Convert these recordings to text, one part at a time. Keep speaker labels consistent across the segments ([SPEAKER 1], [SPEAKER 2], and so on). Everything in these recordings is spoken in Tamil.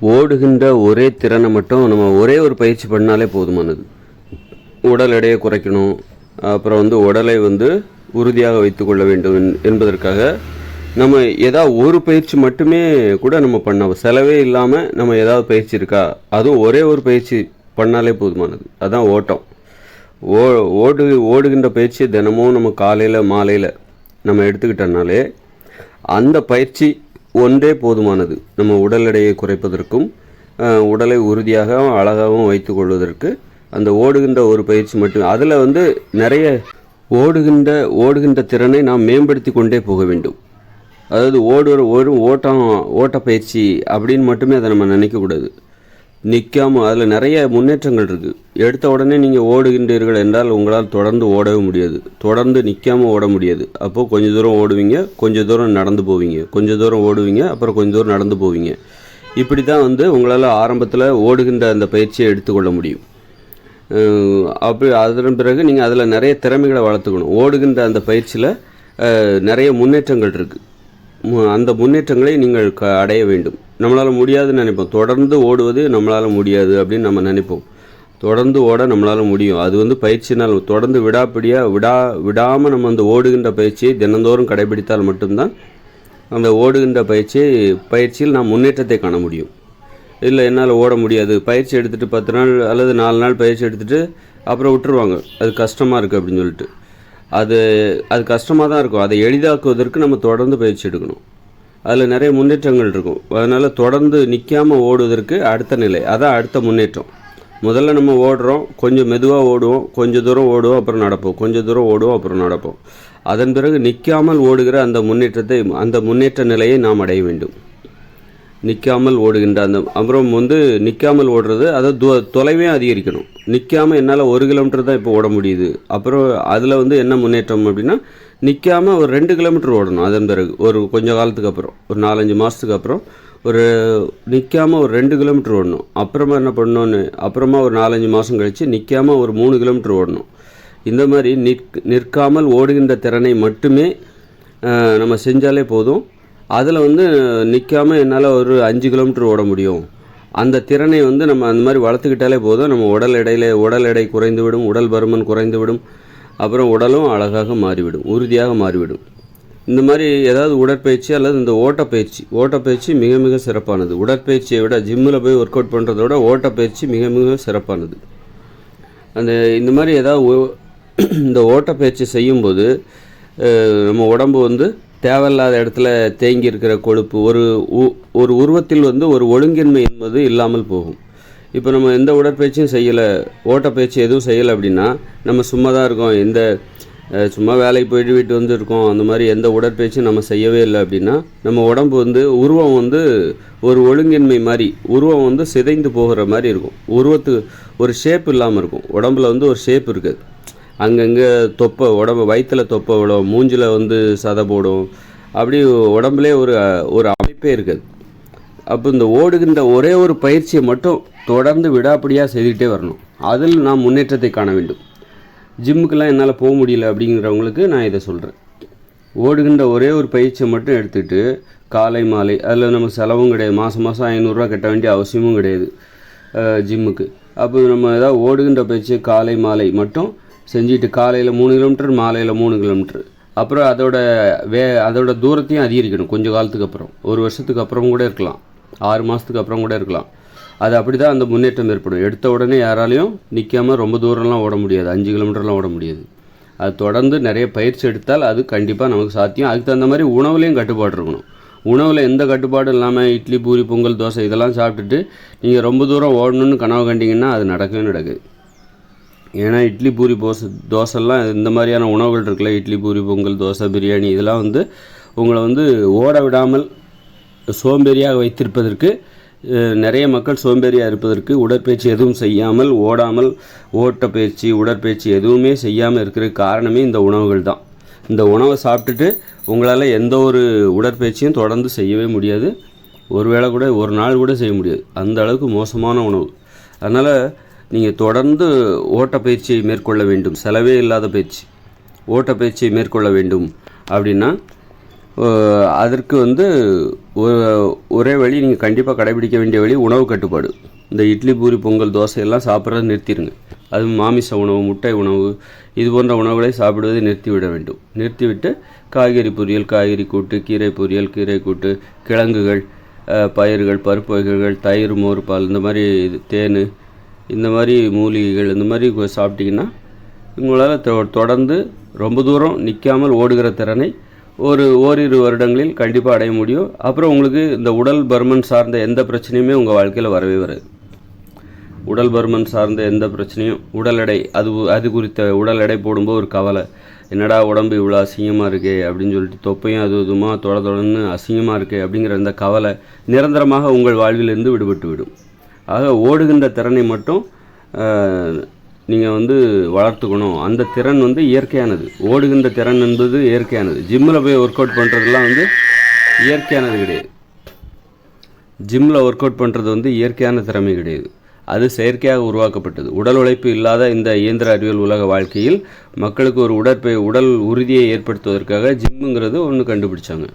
[SPEAKER 1] ஓடுகின்ற ஒரே திறனை மட்டும் நம்ம ஒரே ஒரு பயிற்சி பண்ணாலே போதுமானது. உடல் எடையை குறைக்கணும். அப்புறம் வந்து உடலை வந்து உறுதியாக வைத்துக்கொள்ள வேண்டும் என்- என்பதற்காக நம்ம ஏதாவது ஒரு பயிற்சி மட்டுமே கூட நம்ம பண்ண செலவே இல்லாமல் நம்ம ஏதாவது பயிற்சி இருக்கா? அதுவும் ஒரே ஒரு பயிற்சி பண்ணாலே போதுமானது. அதுதான் ஓட்டம். ஓ ஓடு ஓடுகின்ற பயிற்சி தினமும் நம்ம காலையில் மாலையில் நம்ம எடுத்துக்கிட்டோம்னாலே அந்த பயிற்சி ஒன்றே போதுமானது. நம்ம உடல் எடையை குறைப்பதற்கும் உடலை உறுதியாகவும் அழகாகவும் வைத்து கொள்வதற்கு அந்த ஓடுகின்ற ஒரு பயிற்சி மட்டும். அதில் வந்து நிறைய ஓடுகின்ற ஓடுகின்ற திறனை நாம் மேம்படுத்தி கொண்டே போக வேண்டும். அதாவது ஓடுற ஒரு ஓட்டம் ஓட்ட பயிற்சி அப்படின்னு மட்டுமே அதை நம்ம நினைக்கக்கூடாது நிற்காம அதில் நிறைய முன்னேற்றங்கள் இருக்குது எடுத்த உடனே நீங்கள் ஓடுகின்றீர்கள் என்றால் உங்களால் தொடர்ந்து ஓடவே முடியாது. தொடர்ந்து நிற்காமல் ஓட முடியாது. அப்போது கொஞ்ச தூரம் ஓடுவீங்க கொஞ்சம் தூரம் நடந்து போவீங்க. கொஞ்சம் தூரம் ஓடுவீங்க அப்புறம் கொஞ்ச தூரம் நடந்து போவீங்க. இப்படி தான் வந்து உங்களால் ஆரம்பத்தில் ஓடுகின்ற அந்த பயிற்சியை எடுத்துக்கொள்ள முடியும். அப்படி அதன் பிறகு நீங்கள் அதில் நிறைய திறமைகளை வளர்த்துக்கணும். ஓடுகின்ற அந்த பயிற்சியில் நிறைய முன்னேற்றங்கள் இருக்குது அந்த முன்னேற்றங்களை நீங்கள் க அடைய வேண்டும். நம்மளால் முடியாதுன்னு நினைப்போம். தொடர்ந்து ஓடுவது நம்மளால் முடியாது அப்படின்னு நம்ம நினைப்போம். தொடர்ந்து ஓட நம்மளால் முடியும். அது வந்து பயிற்சினால் தொடர்ந்து விடாப்பிடியாக விடா விடாமல் நம்ம அந்த ஓடுகின்ற பயிற்சியை தினந்தோறும் கடைபிடித்தால் மட்டும்தான் அந்த ஓடுகின்ற பயிற்சி பயிற்சியில் நாம் முன்னேற்றத்தை காண முடியும். இல்லை என்னால் ஓட முடியாது. பயிற்சி எடுத்துகிட்டு பத்து நாள் அல்லது நாலு நாள் பயிற்சி எடுத்துகிட்டு அப்புறம் விட்டுருவாங்க. அது கஷ்டமாக இருக்குது அப்படின்னு சொல்லிட்டு. அது அது கஷ்டமாக தான் இருக்கும். அதை எளிதாக்குவதற்கு நம்ம தொடர்ந்து பயிற்சி எடுக்கணும். அதில் நிறைய முன்னேற்றங்கள் இருக்கும். அதனால் தொடர்ந்து நிற்காமல் ஓடுவதற்கு அடுத்த நிலை. அதான் அடுத்த முன்னேற்றம். முதல்ல நம்ம ஓடுறோம். கொஞ்சம் மெதுவாக ஓடுவோம். கொஞ்சம் தூரம் ஓடுவோம் அப்புறம் நடப்போம். கொஞ்சம் தூரம் ஓடுவோம் அப்புறம் நடப்போம். அதன் பிறகு நிற்காமல் ஓடுகிற அந்த முன்னேற்றத்தை அந்த முன்னேற்ற நிலையை நாம் அடைய வேண்டும். நிற்காமல் ஓடுகின்ற அந்த அப்புறம் வந்து நிற்காமல் ஓடுறது அதை தொ தொலைவையும் அதிகரிக்கணும். நிற்காமல் என்னால் ஒரு கிலோமீட்டர் தான் இப்போ ஓட முடியுது. அப்புறம் அதில் வந்து என்ன முன்னேற்றம் அப்படின்னா நிற்காம ஒரு ரெண்டு கிலோமீட்டர் ஓடணும் அதன் பிறகு ஒரு கொஞ்ச காலத்துக்கு அப்புறம் ஒரு நாலஞ்சு மாதத்துக்கு அப்புறம். ஒரு நிற்காம ஒரு ரெண்டு கிலோமீட்டர் ஓடணும். அப்புறமா என்ன பண்ணணும்னு அப்புறமா ஒரு நாலஞ்சு மாதம் கழித்து நிற்காம ஒரு மூணு கிலோமீட்டர் ஓடணும். இந்த மாதிரி நிற் நிற்காமல் ஓடுகின்ற திறனை மட்டுமே நம்ம செஞ்சாலே போதும். அதில் வந்து நிற்காம என்னால் ஒரு அஞ்சு கிலோமீட்டர் ஓட முடியும். அந்த திறனை வந்து நம்ம அந்த மாதிரி வளர்த்துக்கிட்டாலே போதும். நம்ம உடல் எடையில் உடல் எடை குறைந்து விடும் உடல் பருமன் குறைந்துவிடும் அப்புறம் உடலும் அழகாக மாறிவிடும் உறுதியாக மாறிவிடும். இந்த மாதிரி ஏதாவது உடற்பயிற்சி அல்லது இந்த ஓட்டப்பயிற்சி ஓட்டப்பயிற்சி மிக மிக சிறப்பானது. உடற்பயிற்சியை விட ஜிம்மில் போய் ஒர்க் அவுட் பண்ணுறத விட ஓட்டப்பயிற்சி மிக மிக சிறப்பானது. அந்த இந்த மாதிரி ஏதாவது ஓ- இந்த ஓட்டப்பயிற்சி செய்யும்போது நம்ம உடம்பு வந்து தேவையில்லாத இடத்துல தேங்கி இருக்கிற கொழுப்பு ஒரு உ- ஒரு உருவத்தில் வந்து ஒரு ஒழுங்கின்மை என்பது இல்லாமல் போகும். இப்போ நம்ம எந்த உடற்பயிற்சியும் செய்யலை ஓட்டப்பயிற்சி எதுவும் செய்யலை அப்படின்னா நம்ம சும்மா தான் இருக்கோம். எந்த சும்மா வேலைக்கு போயிட்டு வீட்டு வந்து இருக்கோம் அந்த மாதிரி எந்த உடற்பயிற்சியும் நம்ம செய்யவே இல்லை அப்படின்னா நம்ம உடம்பு வந்து உருவம் வந்து ஒரு ஒழுங்கின்மை மாதிரி உருவம் வந்து சிதைந்து போகிற மாதிரி இருக்கும். உருவத்து ஒரு ஷேப் இல்லாமல் இருக்கும். உடம்புல வந்து ஒரு ஷேப் இருக்குது. அங்கங்கே தொப்பை உடம்பு வயிற்றில் தொப்பை விடும் மூஞ்சில் வந்து சதை போடும். அப்படி உடம்புலே ஒரு ஒரு அமைப்பே இருக்காது. அப்போ இந்த ஓடுகின்ற ஒரே ஒரு பயிற்சியை மட்டும் தொடர்ந்து விடாப்படியாக செய்துக்கிட்டே வரணும். அதில் நான் முன்னேற்றத்தை காண வேண்டும். ஜிம்முக்கெல்லாம் என்னால் போக முடியல அப்படிங்கிறவங்களுக்கு நான் இதை சொல்கிறேன் ஓடுகின்ற ஒரே ஒரு பயிற்சியை மட்டும் எடுத்துகிட்டு காலை மாலை அதில் நம்ம செலவும் கிடையாது. மாதம் மாதம் ஐநூறுரூவா கட்ட வேண்டிய அவசியமும் கிடையாது ஜிம்முக்கு. அப்போ நம்ம ஏதாவது ஓடுகின்ற பயிற்சி காலை மாலை மட்டும் செஞ்சுட்டு காலையில் மூணு கிலோமீட்டர் மாலையில் மூணு கிலோமீட்டர் அப்புறம் அதோட வே அதோட தூரத்தையும் அதிகரிக்கணும் கொஞ்சம் காலத்துக்கு அப்புறம். ஒரு வருஷத்துக்கு அப்புறம் கூட இருக்கலாம். ஆறு மாதத்துக்கு அப்புறம் கூட இருக்கலாம். அது அப்படி தான் அந்த முன்னேற்றம் ஏற்படும். எடுத்த உடனே யாராலையும் நிற்காம ரொம்ப தூரம்லாம் ஓட முடியாது. அஞ்சு கிலோமீட்டர்லாம் ஓட முடியாது. அது தொடர்ந்து நிறைய பயிற்சி எடுத்தால் அது கண்டிப்பாக நமக்கு சாத்தியம். அதுக்கு தகுந்த மாதிரி உணவுலேயும் கட்டுப்பாடு இருக்கணும். உணவில் எந்த கட்டுப்பாடும் இல்லாமல் இட்லி பூரி பொங்கல் தோசை இதெல்லாம் சாப்பிட்டுட்டு நீங்கள் ரொம்ப தூரம் ஓடணும்னு கனவு கண்டிங்கன்னா அது நடக்கவே நடக்குது. ஏன்னா இட்லி பூரி தோசை தோசைலாம் இந்த மாதிரியான உணவுகள் இருக்குல்ல இட்லி பூரி பொங்கல் தோசை பிரியாணி இதெல்லாம் வந்து உங்களை வந்து ஓட விடாமல் சோம்பேறியாக வைத்திருப்பதற்கு நிறைய மக்கள் சோம்பேறியாக இருப்பதற்கு உடற்பயிற்சி எதுவும் செய்யாமல் ஓடாமல் ஓட்டப்பயிற்சி உடற்பயிற்சி எதுவுமே செய்யாமல் இருக்கிற காரணமே இந்த உணவுகள் தான். இந்த உணவை சாப்பிட்டுட்டு உங்களால் எந்த ஒரு உடற்பயிற்சியும் தொடர்ந்து செய்யவே முடியாது. ஒரு வேளை கூட ஒரு நாள் கூட செய்ய முடியாது. அந்த அளவுக்கு மோசமான உணவு. அதனால் நீங்கள் தொடர்ந்து ஓட்டப்பயிற்சியை மேற்கொள்ள வேண்டும். செலவே இல்லாத பயிற்சி. ஓட்டப்பயிற்சியை மேற்கொள்ள வேண்டும். அப்படின்னா அதற்கு வந்து ஒரே வழி நீங்கள் கண்டிப்பாக கடைபிடிக்க வேண்டிய வழி உணவு கட்டுப்பாடு. இந்த இட்லி பூரி பொங்கல் தோசை எல்லாம் சாப்பிட்றத நிறுத்திடுங்க அது மாமிச உணவு முட்டை உணவு இது போன்ற உணவுகளை சாப்பிடுவதை நிறுத்திவிட வேண்டும். நிறுத்திவிட்டு காய்கறி பொரியல் காய்கறி கூட்டு கீரை பொரியல் கீரை கூட்டு கிழங்குகள் பயிர்கள் பருப்பு வகைகள் தயிர் மோர் பால் இந்த மாதிரி இது தேன் இந்த மாதிரி மூலிகைகள் இந்த மாதிரி சாப்பிட்டிங்கன்னா உங்களால் தொ- தொடர்ந்து ரொம்ப தூரம் நிற்காமல் ஓடுகிற திறனை ஒரு ஓரிரு வருடங்களில் கண்டிப்பாக அடைய முடியும். அப்புறம் உங்களுக்கு இந்த உடல் பருமன் சார்ந்த எந்த பிரச்சனையுமே உங்கள் வாழ்க்கையில் வரவே வராது. உடல் பருமன் சார்ந்த எந்த பிரச்சனையும் உடல் எடை அது அது குறித்த உடல் எடை போடும்போது ஒரு கவலை. என்னடா உடம்பு இவ்வளோ அசிங்கமாக இருக்கே அப்படின்னு சொல்லிட்டு தொப்பையும் அது இதுமா தொட தொடன்னு அசிங்கமாக இருக்கே அப்படிங்கிற அந்த கவலை நிரந்தரமாக உங்கள் வாழ்விலிருந்து விடுபட்டு விடும். ஆக ஓடுகின்ற திறனை மட்டும் நீங்கள் வந்து வளர்த்துக்கணும். அந்த திறன் வந்து இயற்கையானது. ஓடுகின்ற திறன் என்பது இயற்கையானது. ஜிம்மில் போய் ஒர்க் அவுட் பண்ணுறதுலாம் வந்து இயற்கையானது கிடையாது. ஜிம்மில் ஒர்க் அவுட் பண்ணுறது வந்து இயற்கையான திறமை கிடையாது. அது செயற்கையாக உருவாக்கப்பட்டது. உடல் உழைப்பு இல்லாத இந்த இயந்திர அறிவியல் உலக வாழ்க்கையில் மக்களுக்கு ஒரு உடற்பை உடல் உறுதியை ஏற்படுத்துவதற்காக ஜிம்முங்கிறது ஒன்று கண்டுபிடிச்சாங்க.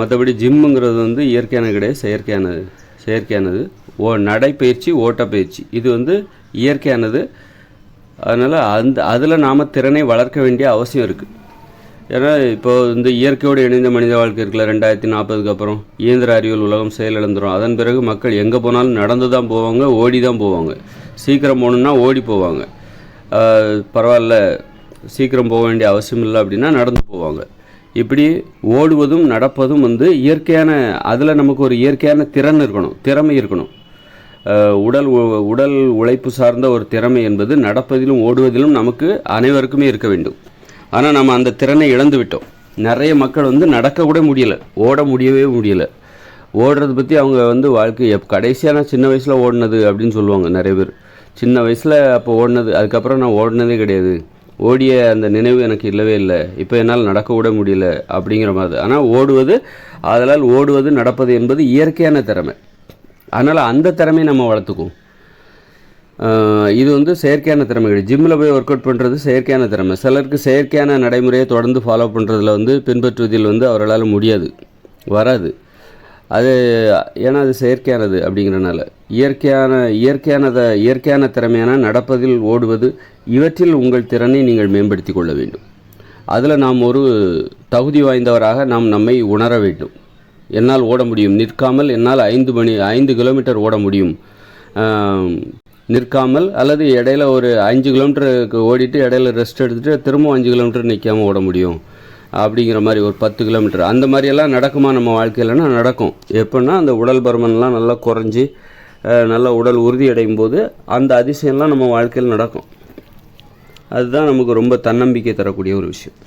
[SPEAKER 1] மற்றபடி ஜிம்முங்கிறது வந்து இயற்கையானது கிடையாது செயற்கையானது. செயற்கையானது. ஓ நடைப்பயிற்சி ஓட்டப்பயிற்சி. இது வந்து இயற்கையானது. அதனால் அந்த அதில் நாம் திறனை வளர்க்க வேண்டிய அவசியம் இருக்குது ஏன்னா இப்போது இந்த இயற்கையோடு இணைந்த மனித வாழ்க்கை இருக்கல ரெண்டாயிரத்தி நாற்பதுக்கு அப்புறம். இயந்திர அறிவியல் உலகம் செயலிழந்துடும் அதன் பிறகு மக்கள் எங்கே போனாலும் நடந்து தான் போவாங்க ஓடி தான் போவாங்க. சீக்கிரம் போகணுன்னா ஓடி போவாங்க. பரவாயில்ல. சீக்கிரம் போக வேண்டிய அவசியம் இல்லை அப்படின்னா நடந்து போவாங்க. இப்படி ஓடுவதும் நடப்பதும் வந்து இயற்கையான அதில் நமக்கு ஒரு இயற்கையான திறன் இருக்கணும் திறமை இருக்கணும். உடல் உ- உடல் உழைப்பு சார்ந்த ஒரு திறமை என்பது நடப்பதிலும் ஓடுவதிலும் நமக்கு அனைவருக்குமே இருக்க வேண்டும். ஆனால் நம்ம அந்த திறனை இழந்து விட்டோம். நிறைய மக்கள் வந்து நடக்க கூட ஓட முடியவே முடியலை. ஓடுறது பற்றி அவங்க வந்து வாழ்க்கை எப் கடைசியாக நான் சின்ன வயசில் ஓடினது அப்படின்னு சொல்லுவாங்க நிறைய பேர். சின்ன வயசில் அப்போ ஓடினது அதுக்கப்புறம் நான் ஓடினதே கிடையாது. ஓடிய அந்த நினைவு எனக்கு இல்லவே இல்லை. இப்போ என்னால் நடக்க விட முடியல அப்படிங்கிற மாதிரி. ஆனால் ஓடுவது அதனால் ஓடுவது நடப்பது என்பது இயற்கையான திறமை. அதனால் அந்த திறமையை நம்ம வளர்த்துக்குவோம். இது வந்து செயற்கையான திறமை கிடையாது. ஜிம்மில் போய் ஒர்க் அவுட் பண்ணுறது செயற்கையான திறமை. சிலருக்கு செயற்கையான நடைமுறையை தொடர்ந்து ஃபாலோ பண்ணுறதுல வந்து பின்பற்றுவதில் வந்து அவர்களால் முடியாது. வராது. அது ஏன்னா அது செயற்கையானது அப்படிங்கிறனால. இயற்கையான இயற்கையானத இயற்கையான திறமையான நடப்பதில் ஓடுவது இவற்றில் உங்கள் திறனை நீங்கள் மேம்படுத்தி கொள்ள வேண்டும். அதில் நாம் ஒரு தகுதி வாய்ந்தவராக நாம் நம்மை உணர வேண்டும். என்னால் ஓட முடியும். நிற்காமல் என்னால் ஐந்து மணி ஐந்து கிலோமீட்டர் ஓட முடியும். நிற்காமல் அல்லது இடையில ஒரு அஞ்சு கிலோமீட்டருக்கு ஓடிட்டு இடையில ரெஸ்ட் எடுத்துகிட்டு திரும்பவும் அஞ்சு கிலோமீட்டர் நிற்காமல் ஓட முடியும். அப்படிங்கிற மாதிரி ஒரு பத்து கிலோமீட்டர். அந்த மாதிரியெல்லாம் நடக்குமா நம்ம வாழ்க்கையிலனா நடக்கும். எப்படின்னா அந்த உடல் பருமன்லாம் நல்லா குறைஞ்சி நல்ல உடல் உறுதி அடையும் போது அந்த அதிசயம்லாம் நம்ம வாழ்க்கையில் நடக்கும். அதுதான் நமக்கு ரொம்ப தன்னம்பிக்கை தரக்கூடிய ஒரு விஷயம்.